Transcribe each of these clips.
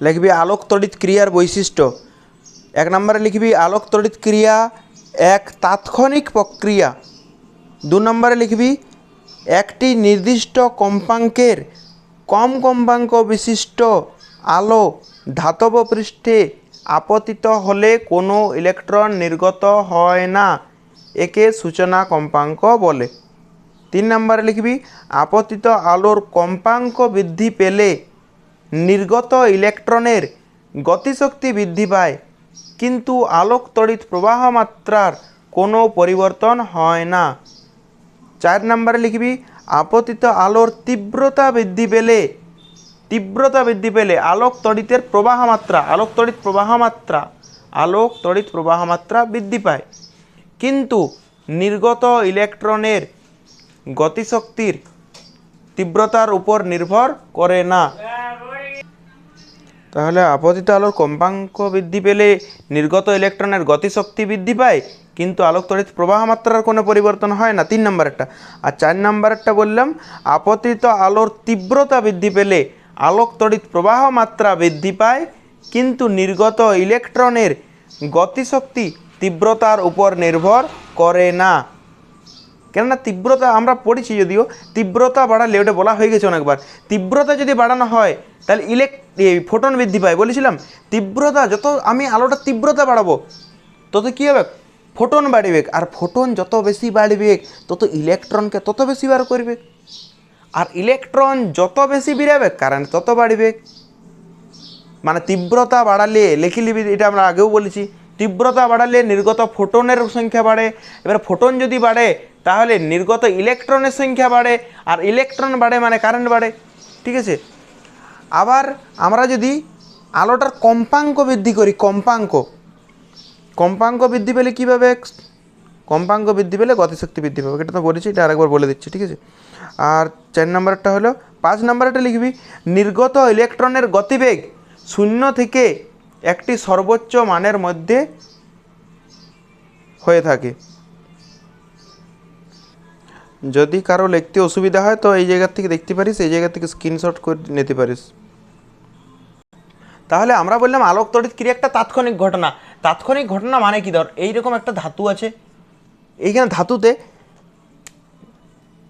লিখবি আলোক তড়িৎ ক্রিয়ার বৈশিষ্ট্য। এক নম্বরে লিখবি আলোক তড়িৎ ক্রিয়া এক তাৎক্ষণিক প্রক্রিয়া। দু নম্বরে লিখবি একটি নির্দিষ্ট কম্পাঙ্কের কম কম্পাঙ্ক বিশিষ্ট আলো ধাতব পৃষ্ঠে আপতিত হলে কোনো ইলেকট্রন নির্গত হয় না, একে সূচনা কম্পাঙ্ক বলে। তিন নম্বরে লিখবি, আপতিত আলোর কম্পাঙ্ক বৃদ্ধি পেলে নির্গত ইলেকট্রনের গতিশক্তি বৃদ্ধি পায়, কিন্তু আলোক তড়িৎ প্রবাহ মাত্রার কোনো পরিবর্তন হয় না। চার নম্বরে লিখবি, আপতিত আলোর তীব্রতা বৃদ্ধি পেলে তীব্রতা বৃদ্ধি পেলে আলোক তড়িতের প্রবাহ মাত্রা আলোক তড়িৎ প্রবাহ মাত্রা আলোক তড়িৎ প্রবাহ মাত্রা বৃদ্ধি পায়। কিন্তু নির্গত ইলেকট্রনের গতিশক্তির তীব্রতার উপর নির্ভর করে না। তাহলে আপতিত আলোর কম্পাঙ্ক বৃদ্ধি পেলে নির্গত ইলেকট্রনের গতিশক্তি বৃদ্ধি পায়, কিন্তু আলোক তড়িৎ প্রবাহ মাত্রার কোনো পরিবর্তন হয় না। তিন নম্বরেরটা আর চার নম্বরেরটা বললাম, আপতিত আলোর তীব্রতা বৃদ্ধি পেলে আলোক তড়িৎ প্রবাহ মাত্রা বৃদ্ধি পায়, কিন্তু নির্গত ইলেকট্রনের গতিশক্তি তীব্রতার উপর নির্ভর করে না। কেননা তীব্রতা আমরা পড়েছি যদিও তীব্রতা বাড়ালে ওটা বলা হয়ে গেছে অনেকবার। তীব্রতা যদি বাড়ানো হয়, তাহলে ইলেক ফোটন বৃদ্ধি পায়। বলেছিলাম, তীব্রতা যত আমি আলোটা তীব্রতা বাড়াবো, তত কী হবে? ফোটন বাড়বে। আর ফোটন যত বেশি বাড়বে, তত ইলেকট্রনকে তত বেশি বার করবে। আর ইলেকট্রন যত বেশি বেরাবে কারেন্ট তত বাড়বে। মানে তীব্রতা বাড়ালে, লেখি লিবি এটা আমরা আগেও বলেছি, তীব্রতা বাড়ালে নির্গত ফোটনের সংখ্যা বাড়ে। এবার ফোটন যদি বাড়ে তাহলে নির্গত ইলেকট্রনের সংখ্যা বাড়ে আর ইলেকট্রন বাড়ে মানে কারেন্ট বাড়ে, ঠিক আছে? আবার আমরা যদি আলোটার কম্পাঙ্ক বৃদ্ধি করি, কম্পাঙ্ক কম্পাঙ্ক বৃদ্ধি পেলে কীভাবে কম্পাঙ্ক বৃদ্ধি পেলে গতিশক্তি বৃদ্ধি পাবে, এটা তো বলেছি, এটা আরেকবার বলে দিচ্ছি, ঠিক আছে? আর চার নম্বরটা হলো, পাঁচ নম্বরটা লিখবি, নির্গত ইলেকট্রনের গতিবেগ শূন্য থেকে একটি সর্বোচ্চ মানের মধ্যে হয়ে থাকে। যদি কারও লিখতে অসুবিধা হয়, তো এই জায়গার থেকে দেখতে পারিস, এই জায়গা থেকে স্ক্রিনশট করে নিতে পারিস। তাহলে আমরা বললাম আলোক তড়িৎ ক্রিয়া একটা তাৎক্ষণিক ঘটনা। তাৎক্ষণিক ঘটনা মানে কি? ধর, এইরকম একটা ধাতু আছে। এইখানে ধাতুতে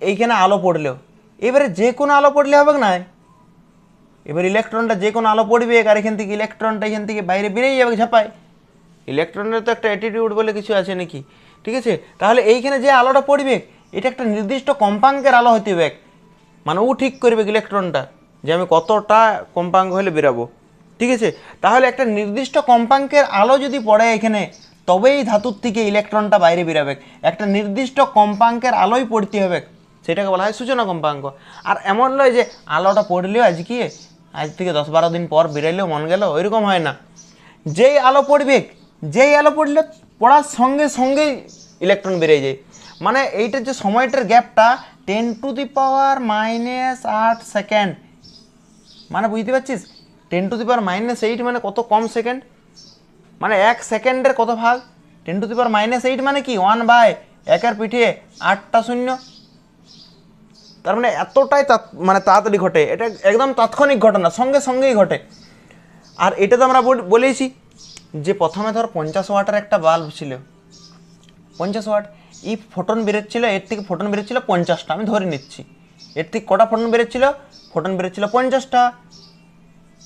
এইখানে আলো পড়লেও। এবারে যে কোনো আলো পড়লে হবে না এবার ইলেকট্রনটা যে কোনো আলো পড়বে আর এখান থেকে ইলেকট্রনটা এখান থেকে বাইরে বেরিয়ে যাবে, ঝাপায়। ইলেকট্রনের তো একটা অ্যাটিটিউড বলে কিছু আছে নাকি? ঠিক আছে? তাহলে এইখানে যে আলোটা পড়বে এটা একটা নির্দিষ্ট কম্পাঙ্কের আলো হতে হবে মানে ও ঠিক করবে ইলেকট্রনটা যে আমি কতটা কম্পাঙ্ক হলে বেরাবো। ঠিক আছে? তাহলে একটা নির্দিষ্ট কম্পাঙ্কের আলো যদি পড়ে এখানে, তবেই ধাতুর থেকে ইলেকট্রনটা বাইরে বেরাবে। একটা নির্দিষ্ট কম্পাঙ্কের আলোই পড়তে হবে। সেটাকে বলা হয় সূচনা কম্পাঙ্ক। আর এমন নয় যে আলোটা পড়লেও আজকে আজ থেকে দশ বারো দিন পর বেরাইলেও মন গেল, ওইরকম হয় না। যেই আলো পড়বে, যেই আলো পড়লে পড়ার সঙ্গে সঙ্গেই ইলেকট্রন বেরিয়ে যায়। মানে এইটার যে সময়টার গ্যাপটা ten to the power minus আট সেকেন্ড মানে বুঝতে পারছিস? Ten to the power minus eight মানে কত কম সেকেন্ড মানে এক সেকেন্ডের কত ভাগ? Ten to the power minus eight মানে কি? ওয়ান বাই একের পিঠে আটটা শূন্য। তার মানে এতটাই মানে তাড়াতাড়ি ঘটে। এটা একদম তাৎক্ষণিক ঘটনা, সঙ্গে সঙ্গেই ঘটে। আর এটা তো আমরা বল- বলেইছি যে প্রথমে ধর পঞ্চাশ ওয়াটের একটা বাল্ব ছিল। পঞ্চাশ ওয়াট। এই ফোটন বেরোচ্ছিল, এর থেকে ফোটন বেরোচ্ছিল পঞ্চাশটা, আমি ধরে নিচ্ছি। এর থেকে কটা ফোটন বেরোচ্ছিল? ফোটন বেরোচ্ছিল পঞ্চাশটা।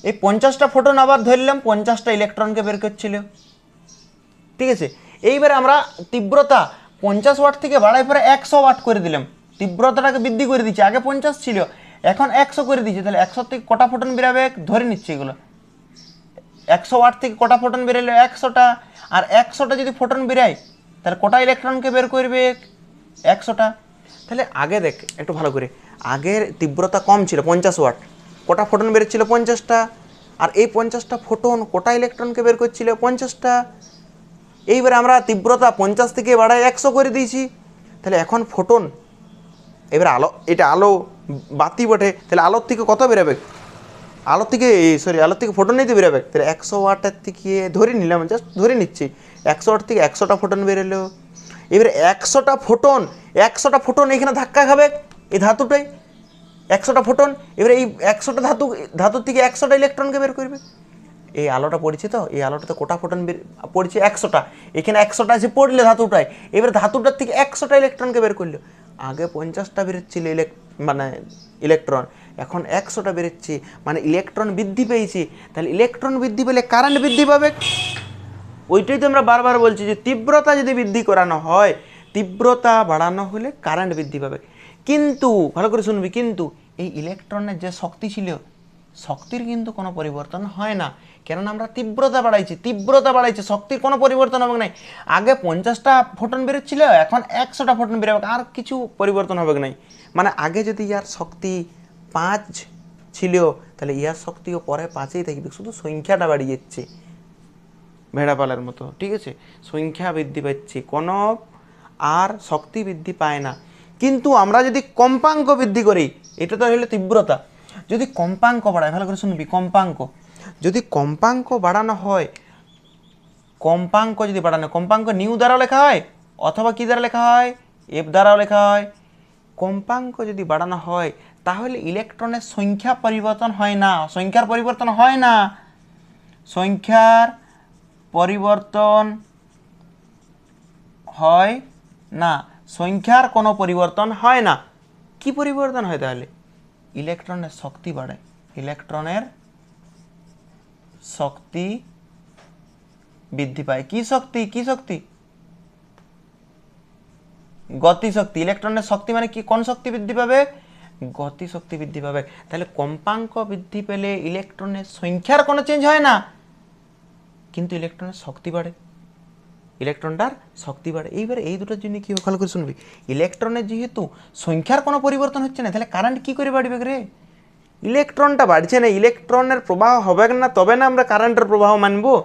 এই পঞ্চাশটা ফোটন আবার ধরলাম, পঞ্চাশটা ইলেকট্রনকে বের করছিল। ঠিক আছে? এইবার আমরা তীব্রতা পঞ্চাশ ওয়াট থেকে বাড়াই পরে একশো ওয়াট করে দিলাম। তীব্রতাটাকে বৃদ্ধি করে দিচ্ছি, আগে পঞ্চাশ ছিল, এখন একশো করে দিচ্ছি, তাহলে একশো থেকে কটা ফোটন বেরাবে? ধরে নিচ্ছি এগুলো। একশো ওয়াট থেকে কটা ফোটন বেরোলো? একশোটা। আর একশোটা যদি ফোটন বেরায় তাহলে কটা ইলেকট্রনকে বের করবে? একশোটা। তাহলে আগে দেখ, একটু ভালো করে। আগের তীব্রতা কম ছিল, পঞ্চাশ ওয়াট। কটা ফোটন বেরোচ্ছিল? পঞ্চাশটা। আর এই পঞ্চাশটা ফোটন কটা ইলেকট্রনকে বের করছিল? পঞ্চাশটা। এইবারে আমরা তীব্রতা পঞ্চাশ থেকে বাড়ায় একশো করে দিয়েছি। তাহলে এখন ফোটন এবার আলো, এটা আলো বাতি বটে। তাহলে আলোর থেকে কত বেরোবে? আলোর থেকে সরি আলোর থেকে ফোটন নিতে বেরোবে। তাহলে একশো ওয়াটের থেকে ধরে নিলাম জাস্ট ধরে নিচ্ছি। একশো থেকে একশোটা ফোটন বেরোলো এবারে একশোটা ফোটন একশোটা ফোটন এখানে ধাক্কা খাবে, এই ধাতুটাই। একশোটা ফোটন, এবারে এই একশোটা ধাতু, ধাতুর থেকে একশোটা ইলেকট্রনকে বের করবে। এই আলোটা পড়ছে তো? এই আলোটাতে কোটা ফোটন বের- পড়ছে একশোটা। এখানে একশোটা আছে পড়লে ধাতুটায়, এবার ধাতুটার থেকে একশোটা ইলেকট্রনকে বের করল। আগে পঞ্চাশটা বেরোচ্ছিল ইলেক মানে ইলেকট্রন, এখন একশোটা বেরোচ্ছে। মানে ইলেকট্রন বৃদ্ধি পেয়েছে। তাহলে ইলেকট্রন বৃদ্ধি পেলে কারেন্ট বৃদ্ধি পাবে। ওইটাই তো আমরা বারবার বলছি যে তীব্রতা যদি বৃদ্ধি করানো হয়, তীব্রতা বাড়ানো হলে কারেন্ট বৃদ্ধি পাবে। কিন্তু, ভালো করে শুনবি, কিন্তু এই ইলেকট্রনের যে শক্তি ছিল, শক্তির কিন্তু কোনো পরিবর্তন হয় না। কেননা আমরা তীব্রতা বাড়াইছি তীব্রতা বাড়াইছি, শক্তির কোনো পরিবর্তন হবে নাই। আগে পঞ্চাশটা ফোটন বেরোচ্ছিল, এখন একশোটা ফোটন বেরোবে, আর কিছু পরিবর্তন হবে নাই। মানে আগে যদি ইয়ার শক্তি পাঁচ ছিল, তাহলে ইয়ার শক্তিও পরে পাঁচেই থাকবে, শুধু সংখ্যাটা বাড়িয়ে যাচ্ছে ভেড়াপালের মতো, ঠিক আছে? সংখ্যা বৃদ্ধি পাচ্ছে কোনো আর শক্তি বৃদ্ধি পায় না। কিন্তু আমরা যদি কম্পাঙ্ক বৃদ্ধি করি, এটা তো হলো তীব্রতা। যদি কম্পাঙ্ক বাড়ায়, ভালো করে শুনবি, কম্পাঙ্ক। যদি কম্পাঙ্ক বাড়ানো হয়, কম্পাঙ্ক যদি বাড়ানো, কম্পাঙ্ক নিউ দ্বারাও লেখা হয়, অথবা কী দ্বারা লেখা হয়? এফ দ্বারাও লেখা হয়। কম্পাঙ্ক যদি বাড়ানো হয়, তাহলে ইলেকট্রনের সংখ্যা পরিবর্তন হয় না। সংখ্যার পরিবর্তন হয় না। সংখ্যার পরিবর্তন হয় না। সংখ্যার কোনো পরিবর্তন হয় না। কি পরিবর্তন হয় তাহলে? ইলেকট্রনের শক্তি বাড়ে। ইলেকট্রনের শক্তি বৃদ্ধি পায়। কি শক্তি? কি শক্তি? গতি শক্তি। ইলেকট্রনের শক্তি মানে কি? কোন শক্তি বৃদ্ধি পাবে? গতি শক্তি বৃদ্ধি পাবে। তাহলে কম্পাঙ্ক বৃদ্ধি পেলে ইলেকট্রনের সংখ্যার কোনো চেঞ্জ হয় না। কিন্তু ইলেকট্রনের শক্তি বাড়ে। ইলেকট্রনটার শক্তি বাড়ে। এইবার এই দুটোর জন্য কী খেয়াল করে শুনবি? ইলেকট্রনের যেহেতু সংখ্যার কোনো পরিবর্তন হচ্ছে না, তাহলে কারেন্ট কী করে বাড়বে রে? ইলেকট্রনটা বাড়ছে না ইলেকট্রনের প্রবাহ হবে না, তবে না আমরা কারেন্টের প্রবাহ মানব।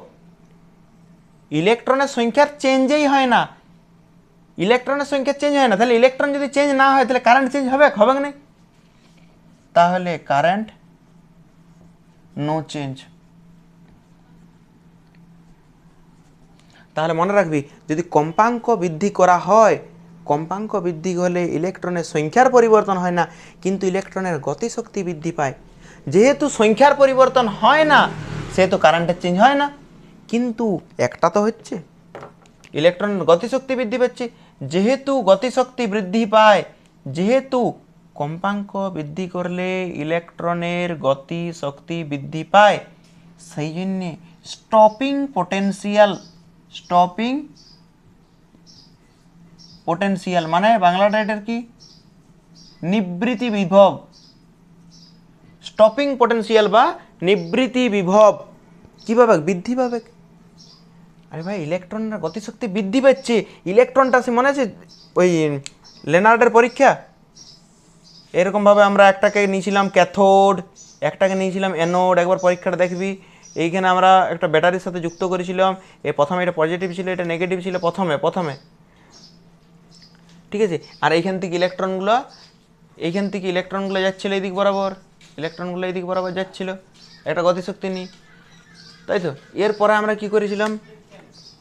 ইলেকট্রনের সংখ্যার চেঞ্জেই হয় না। ইলেকট্রনের সংখ্যা চেঞ্জ হয় না, তাহলে ইলেকট্রন যদি চেঞ্জ না হয়, তাহলে কারেন্ট চেঞ্জ হবে হবে না। তাহলে কারেন্ট নো চেঞ্জ তাহলে মনে রাখবি, যদি কম্পাঙ্ক বৃদ্ধি করা হয়, কম্পাঙ্ক বৃদ্ধি হলে ইলেকট্রনের সংখ্যার পরিবর্তন হয় না, কিন্তু ইলেকট্রনের গতিশক্তি বৃদ্ধি পায়। যেহেতু সংখ্যার পরিবর্তন হয় না, সেহেতু কারেন্টের চেঞ্জ হয় না। কিন্তু একটা তো হচ্ছে, ইলেকট্রনের গতিশক্তি বৃদ্ধি পাচ্ছে। যেহেতু গতিশক্তি বৃদ্ধি পায়, যেহেতু কম্পাঙ্ক বৃদ্ধি করলে ইলেকট্রনের গতি শক্তি বৃদ্ধি পায়, সেই জন্যে স্টপিং পোটেনশিয়াল স্টপিং পোটেনশিয়াল মানে বাংলাটা এটার কি? নিবৃত্তি বিভব। স্টপিং পোটেনশিয়াল বা নিবৃত্তি বিভব। কীভাবে বৃদ্ধি পাবে? আরে ভাই ইলেকট্রনের গতিশক্তি বৃদ্ধি পাচ্ছে। ইলেকট্রনটা সে মনে আছে ওই লেনার্ডের পরীক্ষা? এরকমভাবে আমরা একটাকে নিয়েছিলাম ক্যাথোড একটাকে নিয়েছিলাম অ্যানোড একবার পরীক্ষাটা দেখবি। এইখানে আমরা একটা ব্যাটারির সাথে যুক্ত করেছিলাম। এ প্রথমে এটা পজিটিভ ছিল, এটা নেগেটিভ ছিল, প্রথমে প্রথমে। ঠিক আছে? আর এইখান থেকে ইলেকট্রনগুলো এইখান থেকে ইলেকট্রনগুলো যাচ্ছিল এইদিক বরাবর। ইলেকট্রনগুলো এইদিক বরাবর যাচ্ছিল। একটা গতিশক্তি নিই। তাই তো? এরপরে আমরা কি করেছিলাম?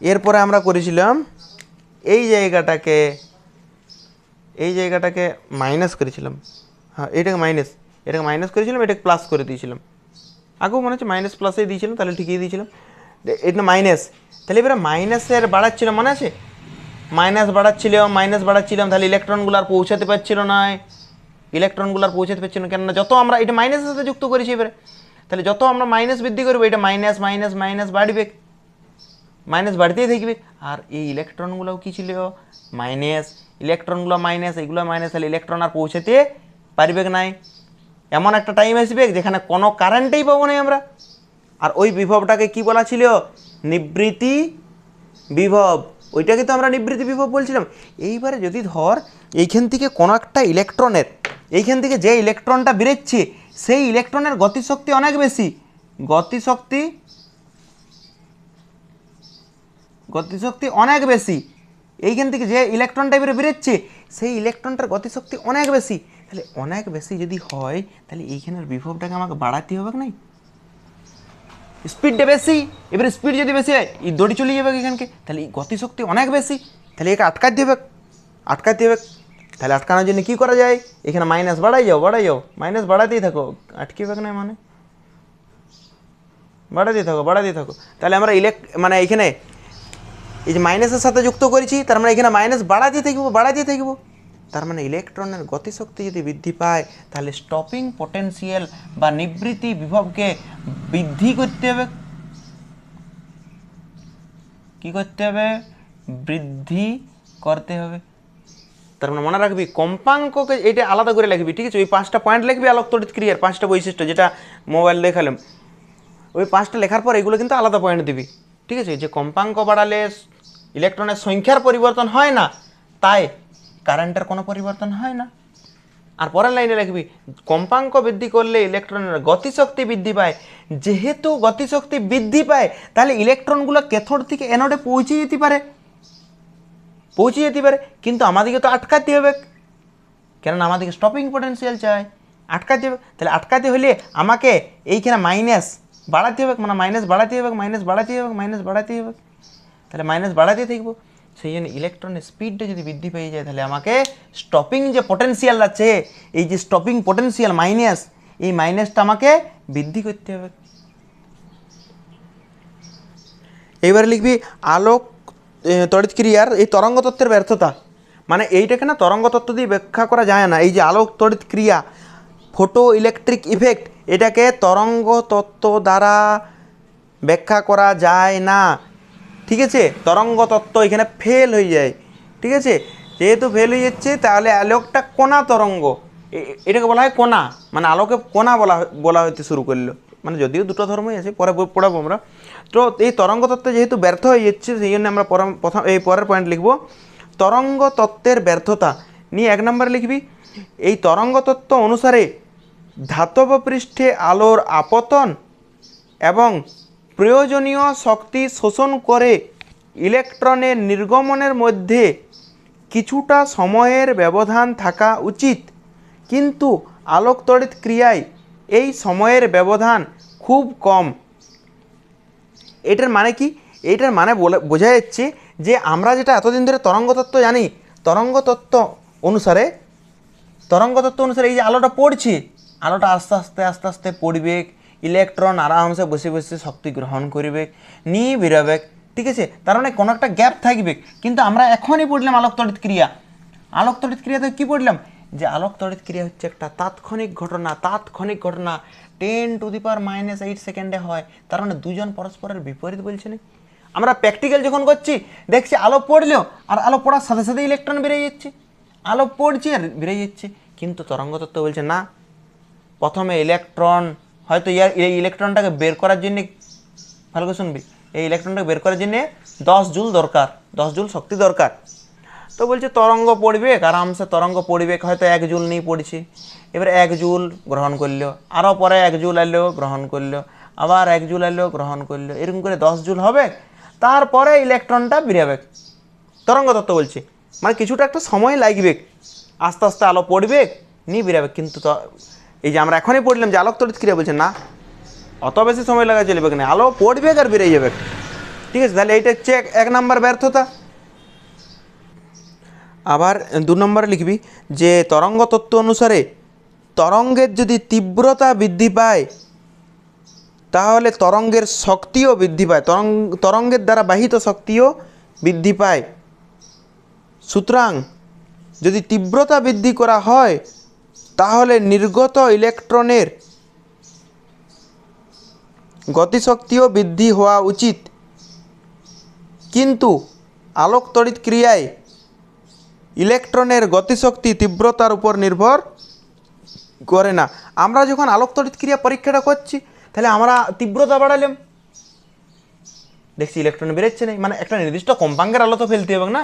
এরপরে আমরা করেছিলাম, এই জায়গাটাকে এই জায়গাটাকে মাইনাস করেছিলাম। হ্যাঁ এটাকে মাইনাস এটাকে মাইনাস করেছিলাম, এটাকে প্লাস করে দিয়েছিলাম। আগেও মনে হচ্ছে মাইনাস প্লাসেই দিয়েছিলাম, তাহলে ঠিকই দিয়েছিলাম। এটা মাইনাস তাহলে এবারে মাইনাসের বাড়াচ্ছিল, মনে আছে? মাইনাস বাড়াচ্ছিল মাইনাস বাড়াচ্ছিলাম, তাহলে ইলেকট্রনগুলো আর পৌঁছাতে পারছিল না। ইলেকট্রনগুলো আর পৌঁছাতে পারছিল না, কেননা যত আমরা, এটা মাইনাসের সাথে যুক্ত করেছি এবারে। তাহলে যত আমরা মাইনাস বৃদ্ধি করব, এটা মাইনাস মাইনাস মাইনাস বাড়বে। মাইনাস বাড়তেই থাকবে। আর এই ইলেকট্রনগুলোও কী ছিল? মাইনাস ইলেকট্রনগুলো মাইনাস এগুলো মাইনাস তাহলে ইলেকট্রন আর পৌঁছাতে পারবে নাই। এমন একটা টাইম আসবে যেখানে কোনো কারেন্টেই পাবো না আমরা। আর ওই বিভবটাকে কি বলা ছিল? নিবৃত্তি বিভব। ওইটাকে তো আমরা নিবৃত্তি বিভব বলছিলাম। এইবারে যদি ধর, এইখান থেকে কোনো একটা ইলেকট্রনের এইখান থেকে যে ইলেকট্রনটা বেরোচ্ছে, সেই ইলেকট্রনের গতিশক্তি অনেক বেশি। গতিশক্তি গতিশক্তি অনেক বেশি। এইখান থেকে যে ইলেকট্রন টাইপের বেরোচ্ছে, সেই ইলেকট্রনটার গতিশক্তি অনেক বেশি। তাহলে অনেক বেশি যদি হয়, তাহলে এইখানের বিভবটাকে আমাকে বাড়াতে হবে নাই? স্পিডটা বেশি, এবার স্পিড যদি বেশি হয়, এই দড়ি চলে যাবে এখানকে? তাহলে এই গতিশক্তি অনেক বেশি, তাহলে একে আটকাতে হবে আটকাতে হবে। তাহলে আটকানোর জন্য কী করা যায়? এখানে মাইনাস বাড়াই যাও বাড়াই যাও মাইনাস বাড়াতেই থাকো আটকে হবে না মানে? বাড়াতে থাকো বাড়াতে থাকো। তাহলে আমরা ইলেক মানে এখানে এই যে মাইনাসের সাথে যুক্ত করেছি, তার মানে এখানে মাইনাস বাড়াতে থাকব বাড়াতে থাকব। তার মানে ইলেকট্রনের গতিশক্তি যদি বৃদ্ধি পায়, তাহলে স্টপিং পটেনশিয়াল বা নিবৃত্তি বিভবকে বৃদ্ধি করতে হবে। কি করতে হবে? বৃদ্ধি করতে হবে। তার মানে মনে রাখবি, কম্পাঙ্ককে এটা আলাদা করে লিখবি, ঠিক আছে? ওই পাঁচটা পয়েন্ট লিখবি আলোক তড়িৎ ক্রিয়ার পাঁচটা বৈশিষ্ট্য যেটা মোবাইল দেখালাম। ওই পাঁচটা লেখার পর এগুলো কিন্তু আলাদা পয়েন্ট দিবি, ঠিক আছে? যে কম্পাঙ্ক বাড়ালে ইলেকট্রনের সংখ্যার পরিবর্তন হয় না, তাই কারেন্টের কোনো পরিবর্তন হয় না। আর পরের লাইনে লিখবি, কম্পাঙ্ক বৃদ্ধি করলে ইলেকট্রনের গতিশক্তি বৃদ্ধি পায়। যেহেতু গতিশক্তি বৃদ্ধি পায়, তাহলে ইলেকট্রনগুলো ক্যাথোড থেকে অ্যানোডে পৌঁছে যেতে পারে। পৌঁছে যেতে পারে, কিন্তু আমাদেরকে তো আটকাতে হবে। কেননা আমাদেরকে স্টপিং পটেনশিয়াল চাই। আটকাতে হবে, তাহলে আটকাতে হলে আমাকে এইখানে মাইনাস বাড়াতে হবে মানে মাইনাস বাড়াতে হবে মাইনাস বাড়াতে হবে মাইনাস বাড়াতে হবে। তাহলে মাইনাস বাড়াতে থাকব। সেই জন্য ইলেকট্রনের স্পিডটা যদি বৃদ্ধি পেয়ে যায় তাহলে আমাকে স্টপিং যে পটেনশিয়াল আছে এই যে স্টপিং পটেনশিয়াল মাইনাস এই মাইনাসটা আমাকে বৃদ্ধি করতে হবে। এইবারে লিখবি আলোক এ, তড়িৎ ক্রিয়ার এই তরঙ্গ তত্ত্বের ব্যর্থতা। মানে এইটাকে না তরঙ্গ তত্ত্ব দিয়ে ব্যাখ্যা করা যায় না। এই যে আলোক তড়িৎ ক্রিয়া ফটো ইলেকট্রিক ইফেক্ট এটাকে তরঙ্গ তত্ত্ব দ্বারা ব্যাখ্যা করা যায় না। ঠিক আছে? তরঙ্গ তত্ত্ব এখানে ফেল হয়ে যায়। ঠিক আছে? যেহেতু ফেল হয়ে যাচ্ছে, তাহলে আলোকটা কোনা তরঙ্গ। এটাকে বলা হয় কোনা মানে আলোকে কোনা বলা বলা হইতে শুরু করল। মানে যদিও দুটো ধর্মই আছে, পরে পড়াবো আমরা। তো এই তরঙ্গ তত্ত্ব যেহেতু ব্যর্থ হয়ে যাচ্ছে, সেই জন্য আমরা প্রথম, এই পরের পয়েন্ট লিখব। তরঙ্গ তত্ত্বের ব্যর্থতা। নিয়ে এক নম্বরে লিখবি। এই তরঙ্গ তত্ত্ব অনুসারে ধাতব পৃষ্ঠে আলোর আপতন এবং প্রয়োজনীয় শক্তি শোষণ করে ইলেকট্রনের নির্গমনের মধ্যে কিছুটা সময়ের ব্যবধান থাকা উচিত। কিন্তু আলোক তড়িৎ ক্রিয়ায় এই সময়ের ব্যবধান খুব কম। এটার মানে কি? এইটার মানে বোঝা যাচ্ছে যে আমরা যেটা এতদিন ধরে তরঙ্গতত্ত্ব জানি, তরঙ্গতত্ত্ব অনুসারে তরঙ্গতত্ত্ব অনুসারে এই যে আলোটা পড়ছে, আলোটা আস্তে আস্তে আস্তে আস্তে পড়বে ইলেকট্রন আরামসে বসে বসে শক্তি গ্রহণ করবে, নিয়ে বেরোবে ঠিক আছে? তার মানে কোনো একটা গ্যাপ থাকবে। কিন্তু আমরা এখনই পড়লাম আলোক তড়িৎ ক্রিয়া। আলোক তড়িৎ ক্রিয়াতে কী পড়লাম? যে আলোক তড়িৎ ক্রিয়া হচ্ছে একটা তাৎক্ষণিক ঘটনা তাৎক্ষণিক ঘটনা। Ten to the power minus eight সেকেন্ডে হয়। তার মানে দুজন পরস্পরের বিপরীত বলছে না? আমরা প্র্যাকটিক্যাল যখন করছি, দেখছি আলো পড়লেও আর আলো পড়ার সাথে সাথে ইলেকট্রন বেরিয়ে যাচ্ছে। আলো পড়ছে আর বেরিয়ে যাচ্ছে। কিন্তু তরঙ্গ তত্ত্ব বলছে না। প্রথমে ইলেকট্রন হয়তো ইয়ার এই ইলেকট্রনটাকে বের করার জন্যে, ভালো করে শুনবি, এই ইলেকট্রনটাকে বের করার জন্যে দশ জুল দরকার, দশ জুল শক্তি দরকার। তো বলছে তরঙ্গ পড়বে, আরামসে তরঙ্গ পড়বে, হয়তো এক জুল নিয়ে পড়ছে। এবার এক জুল গ্রহণ করল, আরও পরে এক জুল এলো, গ্রহণ করল, আবার এক জুল এলো, গ্রহণ করল, এরকম করে দশ জুল হবে, তারপরে ইলেকট্রনটা বেরোবে তরঙ্গ তত্ত্ব বলছে মানে কিছুটা একটা সময় লাগবে, আস্তে আস্তে আলো পড়বে, নিয়ে বেরাবে কিন্তু এই যে আমরা এখনই পড়লাম যে আলোক তড়িৎ ক্রিয়া বলছে? না। অত বেশি সময় লাগা চলবে না আলো পড়বে আর বেরিয়ে যাবে? ঠিক আছে, তাহলে এইটা এক- এক নাম্বার ব্যর্থতা। আবার দু নম্বরে লিখবি যে তরঙ্গ তত্ত্ব অনুসারে তরঙ্গের যদি তীব্রতা বৃদ্ধি পায়, তাহলে তরঙ্গের শক্তিও বৃদ্ধি পায়। তরঙ্গ তরঙ্গের দ্বারা বাহিত শক্তিও বৃদ্ধি পায়। সুতরাং যদি তীব্রতা বৃদ্ধি করা হয় তাহলে নির্গত ইলেকট্রনের গতিশক্তিও বৃদ্ধি হওয়া উচিত। কিন্তু আলোক তড়িৎ ক্রিয়ায় ইলেকট্রনের গতিশক্তি তীব্রতার উপর নির্ভর করে না। আমরা যখন আলোক তড়িৎ ক্রিয়া পরীক্ষাটা করছি, তাহলে আমরা তীব্রতা বাড়ালাম। দেখছি ইলেকট্রন বেরোচ্ছে না। মানে একটা নির্দিষ্ট কম্পাঙ্কের আলো তো ফেলতে হবে না।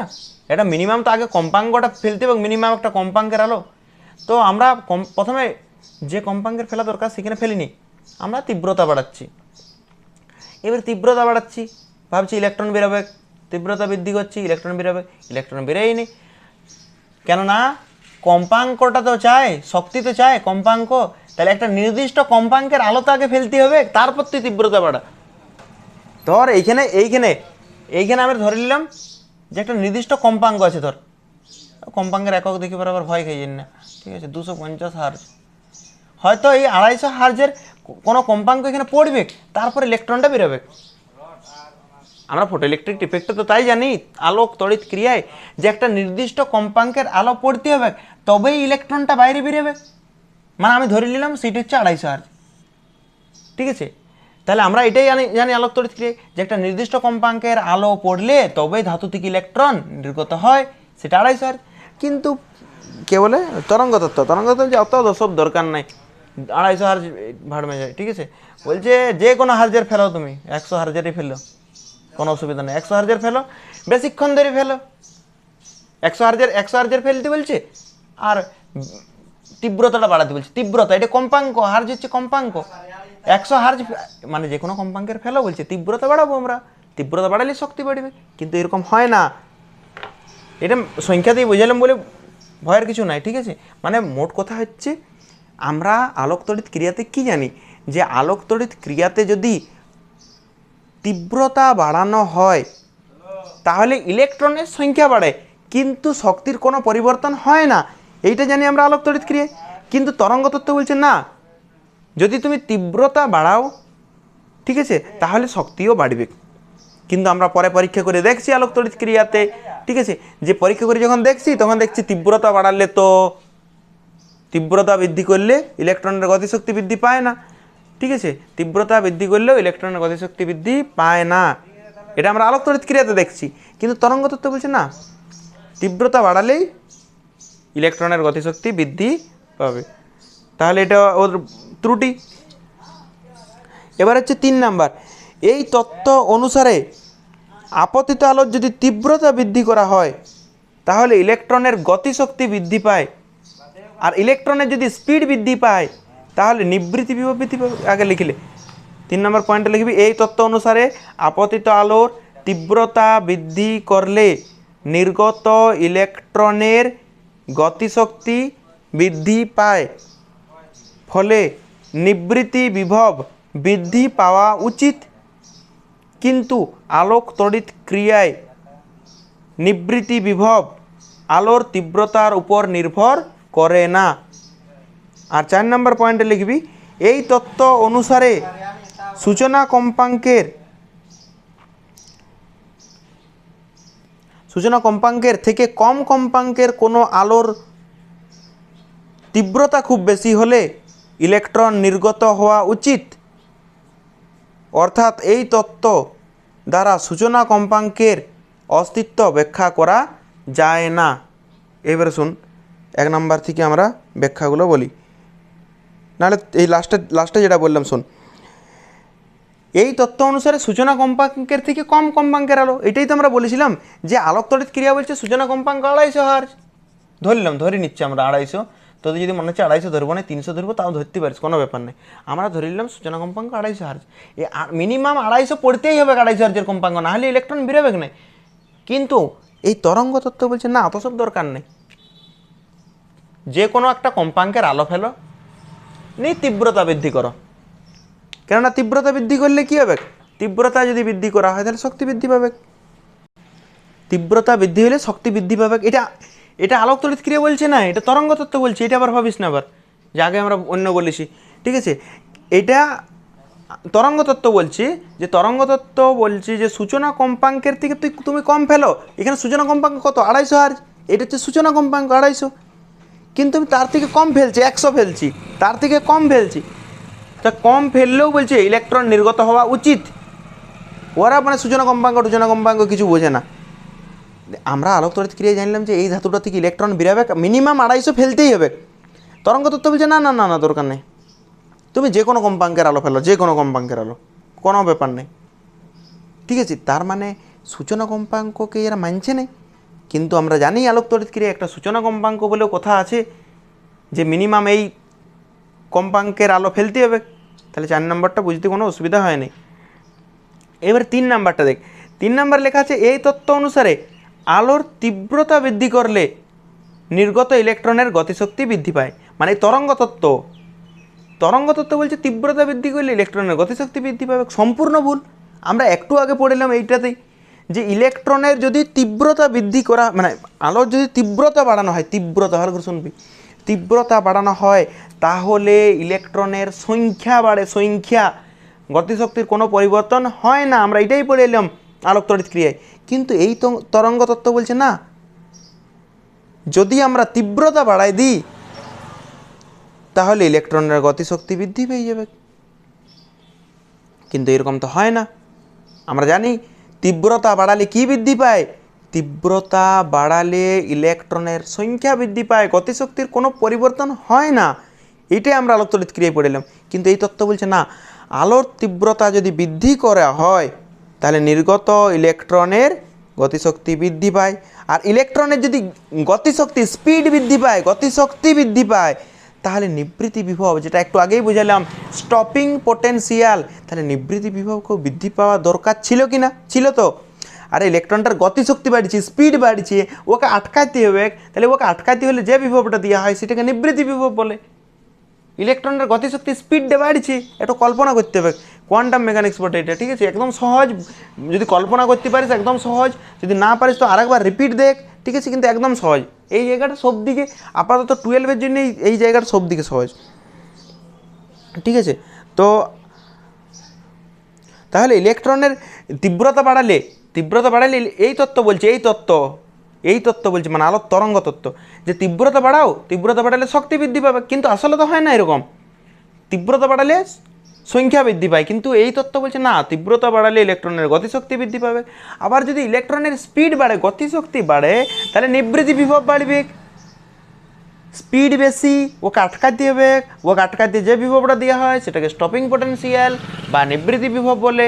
এটা মিনিমাম তো আগে কম্পাঙ্কটা ফেলতে হবে মিনিমাম একটা কম্পাঙ্কের আলো। তো আমরা প্রথমে যে কম্পাঙ্কের ফেলা দরকার সেখানে ফেলিনি। আমরা তীব্রতা বাড়াচ্ছি। এবার তীব্রতা বাড়াচ্ছি, ভাবছি ইলেকট্রন বেরোবে, তীব্রতা বৃদ্ধি করছি ইলেকট্রন বেরোবে ইলেকট্রন বেরোয়নি। কেননা কম্পাঙ্কটা তো চায়, শক্তি তো চায় কম্পাঙ্ক, তাহলে একটা নির্দিষ্ট কম্পাঙ্কের আলো আগে ফেলতে হবে, তারপর তুই তীব্রতা বাড়া। ধর এইখানে এইখানে এইখানে আমরা ধরে নিলাম যে একটা নির্দিষ্ট কম্পাঙ্ক আছে ধর। কম্পাঙ্কের একক দেখে আবার ভয় খেয়ে না। ঠিক আছে, দুশো পঞ্চাশ হার্জ হয়তো এই আড়াইশো হার্জের কোনো কম্পাঙ্ক এখানে পড়বে, তারপরে ইলেকট্রনটা বেরোবে। আমরা ফটো ইলেকট্রিক ইফেক্টে তো তাই জানি, আলোক তড়িৎ ক্রিয়ায় যে একটা নির্দিষ্ট কম্পাঙ্কের আলো পড়তে হবে, তবেই ইলেকট্রনটা বাইরে বেরোবে। মানে আমি ধরে নিলাম সেটা হচ্ছে আড়াইশো আর ঠিক আছে? তাহলে আমরা এটাই জানি জানি আলোক তড়িৎ ক্রিয়ায়। যে একটা নির্দিষ্ট কম্পাঙ্কের আলো পড়লে তবেই ধাতু থেকে ইলেকট্রন নির্গত হয়, সেটা আড়াইশো আর কিন্তু কে বলে? তরঙ্গ তত্ত্ব তরঙ্গ তত্ত্ব অত সব দরকার নাই। আড়াইশো হার্জ ভাড়মে যায় ঠিক আছে? বলছে, যে কোনো হার্জের ফেলো তুমি। একশো হার্জেরই ফেলো। কোনো অসুবিধা নেই। একশো হার্জের ফেলো। বেশিক্ষণ ধরে ফেলো। একশো হার্জের একশো হার্জের ফেলতে বলছে আর তীব্রতাটা বাড়াতে বলছে। তীব্রতা, এটা কম্পাঙ্ক। হার্জ হচ্ছে কম্পাঙ্ক। একশো হার্জ মানে যে কোনো কম্পাঙ্কের ফেলো বলছে। তীব্রতা বাড়াবো আমরা। তীব্রতা বাড়ালে শক্তি বাড়বে। কিন্তু এরকম হয় না। এটা সংখ্যা দিয়ে বোঝালাম বলে ভয়ের কিছু নাই, ঠিক আছে? মানে মোট কথা হচ্ছে, আমরা আলোক তড়িৎ ক্রিয়াতে কি জানি? যে আলোক তড়িৎ ক্রিয়াতে যদি তীব্রতা বাড়ানো হয়, তাহলে ইলেকট্রনের সংখ্যা বাড়ে, কিন্তু শক্তির কোনো পরিবর্তন হয় না। এইটা জানি আমরা আলোক তড়িৎ ক্রিয়া। কিন্তু তরঙ্গ তত্ত্ব বলছে না। যদি তুমি তীব্রতা বাড়াও, ঠিক আছে? তাহলে শক্তিও বাড়বে। কিন্তু আমরা পরে পরীক্ষা করে দেখছি আলোক তড়িৎ ক্রিয়াতে। ঠিক আছে? যে পরীক্ষা করে যখন দেখছি, তখন দেখছি তীব্রতা বাড়ালে তো তীব্রতা বৃদ্ধি করলে ইলেকট্রনের গতিশক্তি বৃদ্ধি পায় না। ঠিক আছে? তীব্রতা বৃদ্ধি করলেও ইলেকট্রনের গতিশক্তি বৃদ্ধি পায় না। এটা আমরা আলোক তড়িৎ ক্রিয়াতে দেখছি। কিন্তু তরঙ্গ তত্ত্ব বলছে না। তীব্রতা বাড়ালেই ইলেকট্রনের গতিশক্তি বৃদ্ধি পাবে। তাহলে এটা ওর ত্রুটি। এবার হচ্ছে তিন নাম্বার। এই তত্ত্ব অনুসারে আপতিত আলোর যদি তীব্রতা বৃদ্ধি করা হয়, তাহলে ইলেকট্রনের গতিশক্তি বৃদ্ধি পায়। আর ইলেকট্রনের যদি স্পিড বৃদ্ধি পায়, তাহলে নিবৃত্তি বিভব বৃদ্ধি আগে লিখলে। তিন নম্বর পয়েন্টে লিখবি, এই তত্ত্ব অনুসারে আপতিত আলোর তীব্রতা বৃদ্ধি করলে নির্গত ইলেকট্রনের গতিশক্তি বৃদ্ধি পায়। ফলে নিবৃত্তি বিভব বৃদ্ধি পাওয়া উচিত। কিন্তু আলোক তড়িৎ ক্রিয়ায় নিবৃত্তি বিভব আলোর তীব্রতার উপর নির্ভর করে না। আর চার নম্বর পয়েন্টে লিখবি, এই তত্ত্ব অনুসারে সূচনা কম্পাঙ্কের সূচনা কম্পাঙ্কের থেকে কম কম্পাঙ্কের কোনো আলোর তীব্রতা খুব বেশি হলে ইলেকট্রন নির্গত হওয়া উচিত। অর্থাৎ এই তত্ত্ব দ্বারা সূচনা কম্পাঙ্কের অস্তিত্ব ব্যাখ্যা করা যায় না। এবারে শুন, এক নাম্বার থেকে আমরা ব্যাখ্যাগুলো বলি। নাহলে এই লাস্টে লাস্টে যেটা বললাম, শোন। এই তত্ত্ব অনুসারে সূচনা কম্পাঙ্কের থেকে কম কম্পাঙ্কের আলো। এটাই তো আমরা বলেছিলাম যে আলোক তড়িৎ ক্রিয়া বলছে সূচনা কম্পাঙ্ক আড়াইশো হার। ধরলাম, ধরে নিচ্ছি আমরা আড়াইশো। তোদের যদি মনে হচ্ছে আড়াইশো ধরবো না, তিনশো ধরবো, তাও ধরতে পারিস, কোনো ব্যাপার নেই। আমরা ধরে নিলাম সূচনা কম্পাঙ্ক আড়াইশো হার্জ এ মিনিমাম আড়াইশো পড়তেই হবে আড়াইশো হার্জের কম্পাঙ্ক, না হলে ইলেকট্রন বেরোবে না কিন্তু এই তরঙ্গ তত্ত্ব বলছে, না, অত সব দরকার নেই। যে কোনো একটা কম্পাঙ্কের আলো ফেলো নেই তীব্রতা বৃদ্ধি করো। কেননা তীব্রতা বৃদ্ধি করলে কী হবে? তীব্রতা যদি বৃদ্ধি করা হয়, তাহলে শক্তি বৃদ্ধি পাবে। তীব্রতা বৃদ্ধি হলে শক্তি বৃদ্ধি পাবে। এটা এটা আলোক তড়িৎ ক্রিয়া বলছে না, এটা তরঙ্গ তত্ত্ব বলছে, এটা আবার ভাবিস না আবার। যে আগে আমরা অন্য বলেছি। ঠিক আছে? এটা তরঙ্গ তত্ত্ব বলছি যে তরঙ্গ তত্ত্ব বলছি যে সূচনা কম্পাঙ্কের থেকে তুই তুমি কম ফেলো। এখানে সূচনা কম্পাঙ্ক কত? আড়াইশো আর। এটা হচ্ছে সূচনা কম্পাঙ্ক, আড়াইশো। কিন্তু আমি তার থেকে কম ফেলছি, একশো ফেলছি। তার থেকে কম ফেলছি। তা কম ফেললেও বলছে, ইলেকট্রন নির্গত হওয়া উচিত। ওরা মানে সূচনা কম্পাঙ্ক টুচনা কম্পাঙ্ক কিছু বোঝে না। আমরা আলোক তড়িৎ ক্রিয়া জানলাম যে এই ধাতুটা থেকে ইলেকট্রন বেরাবে মিনিমাম আড়াইশো ফেলতেই হবে। তরঙ্গ তত্ত্ব বলছে, না না না না, দরকার নেই। তুমি যে কোনো কম্পাঙ্কের আলো ফেলো, যে কোনো কম্পাঙ্কের আলো, কোনো ব্যাপার নেই। ঠিক আছে, তার মানে সূচনা কম্পাঙ্ককে এরা মানছে নেই কিন্তু আমরা জানি আলোক তড়িৎ ক্রিয়া একটা সূচনা কম্পাঙ্ক বলেও কথা আছে, যে মিনিমাম এই কম্পাঙ্কের আলো ফেলতে হবে। তাহলে চার নম্বরটা বুঝতে কোনো অসুবিধা হয়নি এবার তিন নাম্বারটা দেখ। তিন নাম্বার লেখা আছে, এই তত্ত্ব অনুসারে আলোর তীব্রতা বৃদ্ধি করলে নির্গত ইলেকট্রনের গতিশক্তি বৃদ্ধি পায়। মানে তরঙ্গ তত্ত্ব। তরঙ্গ তত্ত্ব বলছে তীব্রতা বৃদ্ধি করলে ইলেকট্রনের গতিশক্তি বৃদ্ধি পাবে। সম্পূর্ণ ভুল। আমরা একটু আগে পড়লাম এইটাতেই যে ইলেকট্রনের যদি তীব্রতা বৃদ্ধি করা মানে আলোর যদি তীব্রতা বাড়ানো হয়, তীব্রতা, ভালো করে শুনবি। তীব্রতা বাড়ানো হয়, তাহলে ইলেকট্রনের সংখ্যা বাড়ে। সংখ্যা গতিশক্তির কোনো পরিবর্তন হয় না। আমরা এটাই পড়ে এলাম আলোক তড়িৎ ক্রিয়ায়। কিন্তু এই তরঙ্গ তত্ত্ব বলছে, না, যদি আমরা তীব্রতা বাড়াই দিই, তাহলে ইলেকট্রনের গতিশক্তি বৃদ্ধি পেয়ে যাবে। কিন্তু এরকম তো হয় না। আমরা জানি তীব্রতা বাড়ালে কি বৃদ্ধি পায়? তীব্রতা বাড়ালে ইলেকট্রনের সংখ্যা বৃদ্ধি পায়, গতিশক্তির কোনো পরিবর্তন হয় না। এটাই আমরা আলোক তড়িৎ ক্রিয়ায় পড়লাম কিন্তু এই তত্ত্ব বলছে, না, আলোর তীব্রতা যদি বৃদ্ধি করা হয় তাহলে নির্গত ইলেকট্রনের গতিশক্তি বৃদ্ধি পায়। আর ইলেকট্রনের যদি গতিশক্তি স্পিড বৃদ্ধি পায়, গতিশক্তি বৃদ্ধি পায়, তাহলে নিবৃত্তি বিভব, যেটা একটু আগেই বুঝালাম স্টপিং পোটেনশিয়াল তাহলে নিবৃত্তি বিভবকেও বৃদ্ধি পাওয়া দরকার ছিল কি না? ছিল তো। আর ইলেকট্রনটার গতিশক্তি বাড়ছে স্পিড বাড়ছে ওকে আটকাতে হবে। তাহলে ওকে আটকাতে হলে যে বিভবটা দেওয়া হয়, সেটাকে নিবৃত্তি বিভব বলে। ইলেকট্রনের গতিশক্তি স্পিডটা বাড়ছে একটু কল্পনা করতে হবে। কোয়ান্টাম মেকানিক্স বটে এটা, ঠিক আছে? একদম সহজ, যদি কল্পনা করতে পারিস, একদম সহজ। যদি না পারিস তো আরেকবার রিপিট দেখ, ঠিক আছে? কিন্তু একদম সহজ। এই জায়গাটা সব দিকে আপাতত টুয়েলভের জন্য এই- জায়গাটা সব দিকে সহজ। ঠিক আছে? তো, তাহলে ইলেকট্রনের তীব্রতা বাড়ালে তীব্রতা বাড়ালে এই তত্ত্ব বলছে, এই তত্ত্ব এই তত্ত্ব বলছে মানে আলোর তরঙ্গ তত্ত্ব। যে তীব্রতা বাড়াও, তীব্রতা বাড়ালে শক্তি বৃদ্ধি পাবে। কিন্তু আসলে তো হয় না এরকম। তীব্রতা বাড়ালে সংখ্যা বৃদ্ধি পায়। কিন্তু এই তত্ত্ব বলছে, না, তীব্রতা বাড়ালে ইলেকট্রনের গতিশক্তি বৃদ্ধি পাবে। আবার যদি ইলেকট্রনের স্পিড বাড়ে, গতিশক্তি বাড়ে, তাহলে নিবৃত্তি বিভব বাড়বে। স্পিড বেশি, ওকে আটকাতে হবে। ওকে আটকাতে যে বিভবটা দেওয়া হয়, সেটাকে স্টপিং পোটেনশিয়াল বা নিবৃত্তি বিভব বলে।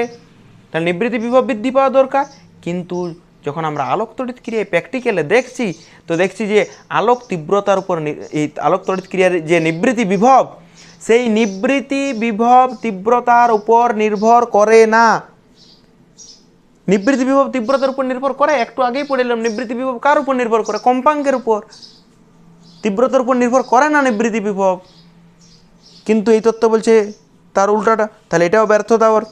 তাহলে নিবৃত্তি বিভব বৃদ্ধি পাওয়া দরকার। কিন্তু যখন আমরা আলোক তড়িৎ ক্রিয়ায় প্র্যাকটিক্যালে দেখছি, তো দেখছি যে আলোক তীব্রতার উপর এই আলোক তড়িৎ ক্রিয়ার যে নিবৃত্তি বিভব সেই নিবৃত্তি বিভব তীব্রতার উপর নির্ভর করে না। নিবৃত্তি বিভব তীব্রতার উপর নির্ভর করে, একটু আগেই পড়েলাম নিবৃত্তি বিভব কার উপর নির্ভর করে? কম্পাঙ্কের উপর। তীব্রতার উপর নির্ভর করে না নিবৃত্তি বিভব। কিন্তু এই তত্ত্ব বলছে, তার উল্টাটা, তাহলে এটাও ব্যর্থতা ওর।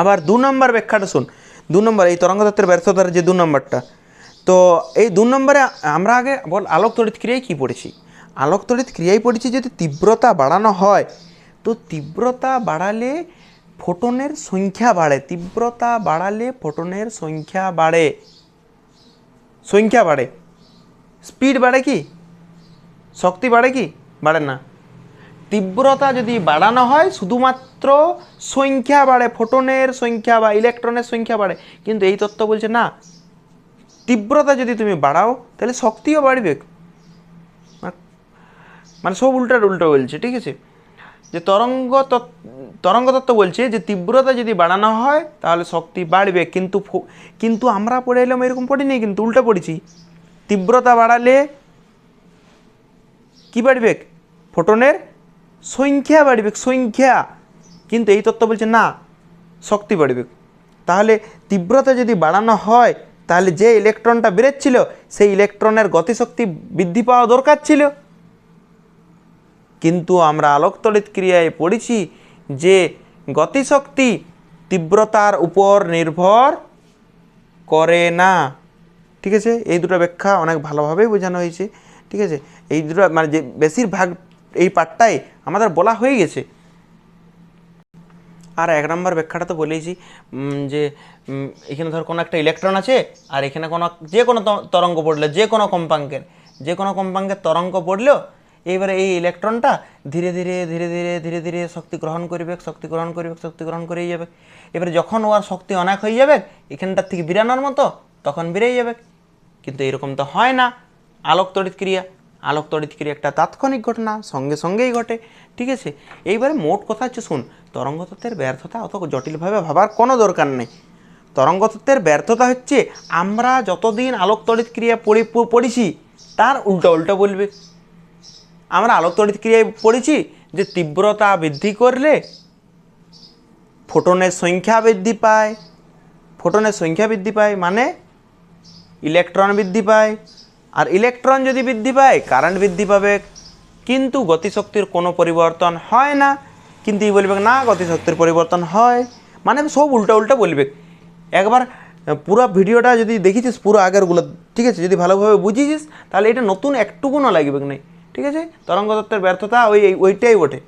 আবার দু নম্বর ব্যাখ্যাটা শুন। দু নম্বর, এই তরঙ্গ তত্ত্বের ব্যর্থতার যে দু নম্বরটা। তো এই দু নম্বরে আমরা আগে বল আলোক তড়িৎ ক্রিয়ায় কী পড়েছি? আলোক তড়িৎ ক্রিয়ায় পড়েছি যদি তীব্রতা বাড়ানো হয়, তো তীব্রতা বাড়ালে ফোটনের সংখ্যা বাড়ে। তীব্রতা বাড়ালে ফোটনের সংখ্যা বাড়ে। সংখ্যা বাড়ে। স্পিড বাড়ে কি? শক্তি বাড়ে কি? বাড়ে না। তীব্রতা যদি বাড়ানো হয়, শুধুমাত্র সংখ্যা বাড়ে, ফোটনের সংখ্যা বা ইলেকট্রনের সংখ্যা বাড়ে। কিন্তু এই তত্ত্ব বলছে না। তীব্রতা যদি তুমি বাড়াও, তাহলে শক্তিও বাড়বে। মানে সব উল্টার উল্টো বলছে, ঠিক আছে? যে তরঙ্গ তরঙ্গ তত্ত্ব বলছে যে তীব্রতা যদি বাড়ানো হয়, তাহলে শক্তি বাড়বে। কিন্তু কিন্তু আমরা পড়ে এলাম এরকম পড়িনি, কিন্তু উল্টো পড়েছি। তীব্রতা বাড়ালে কি বাড়বে? ফোটনের সংখ্যা বাড়বে, সংখ্যা। কিন্তু এই তত্ত্ব বলছে না, শক্তি বাড়বে। তাহলে তীব্রতা যদি বাড়ানো হয়, তাহলে যে ইলেকট্রনটা বেরোচ্ছিল, সেই ইলেকট্রনের গতিশক্তি বৃদ্ধি পাওয়া দরকার ছিল। কিন্তু আমরা আলোক তড়িৎ ক্রিয়ায় পড়েছি যে গতিশক্তি তীব্রতার উপর নির্ভর করে না। ঠিক আছে? এই দুটো ব্যাখ্যা অনেক ভালোভাবেই বোঝানো হয়েছে। ঠিক আছে? এই দুটো মানে যে বেশিরভাগ এই পাঠটাই আমাদের বলা হয়ে গেছে। আর এক নম্বর ব্যাখ্যাটা তো বলেইছি যে এখানে ধর কোনো একটা ইলেকট্রন আছে, আর এখানে কোনো, যে কোনো তরঙ্গ পড়লে, যে কোনো কম্পাঙ্কের, যে কোনো কম্পাঙ্কের তরঙ্গ পড়ল এইবারে এই ইলেকট্রনটা ধীরে ধীরে ধীরে ধীরে ধীরে ধীরে শক্তি গ্রহণ করবে, শক্তি গ্রহণ করবে, শক্তি গ্রহণ করেই যাবে। এবারে যখন ওর শক্তি অনেক হয়ে যাবে, এখানটার থেকে বিরানোর মতো, তখন বেরিয়ে যাবে। কিন্তু এরকম তো হয় না। আলোক তড়িৎ ক্রিয়া, আলোক তড়িৎ ক্রিয়া একটা তাৎক্ষণিক ঘটনা, সঙ্গে সঙ্গেই ঘটে, ঠিক আছে? এইবারে মোট কথা হচ্ছে শুন তরঙ্গতত্ত্বের ব্যর্থতা অত জটিলভাবে ভাবার কোনো দরকার নেই। তরঙ্গতত্ত্বের ব্যর্থতা হচ্ছে, আমরা যতদিন আলোক তড়িৎ ক্রিয়া পড়ি, পড়েছি, তার উল্টো উল্টো বলবে। আমরা আলোক তড়িৎ ক্রিয়ায় পড়েছি যে তীব্রতা বৃদ্ধি করলে ফোটনের সংখ্যা বৃদ্ধি পায়। ফোটনের সংখ্যা বৃদ্ধি পায় মানে ইলেকট্রন বৃদ্ধি পায়। আর ইলেকট্রন যদি বৃদ্ধি পায়, কারেন্ট বৃদ্ধি পাবে। কিন্তু গতিশক্তির কোনো পরিবর্তন হয় না। কিন্তু ই বলবে? না, গতিশক্তির পরিবর্তন হয়। মানে সব উল্টো উল্টো বলবে। একবার পুরো ভিডিওটা যদি দেখিছিস, পুরো আগেরগুলো, ঠিক আছে? যদি ভালোভাবে বুঝিয়েছিস তাহলে এটা নতুন একটুকুনও লাগবে না ঠিক আছে? তরঙ্গ দত্তের ব্যর্থতা ওই ওইটাই বটে।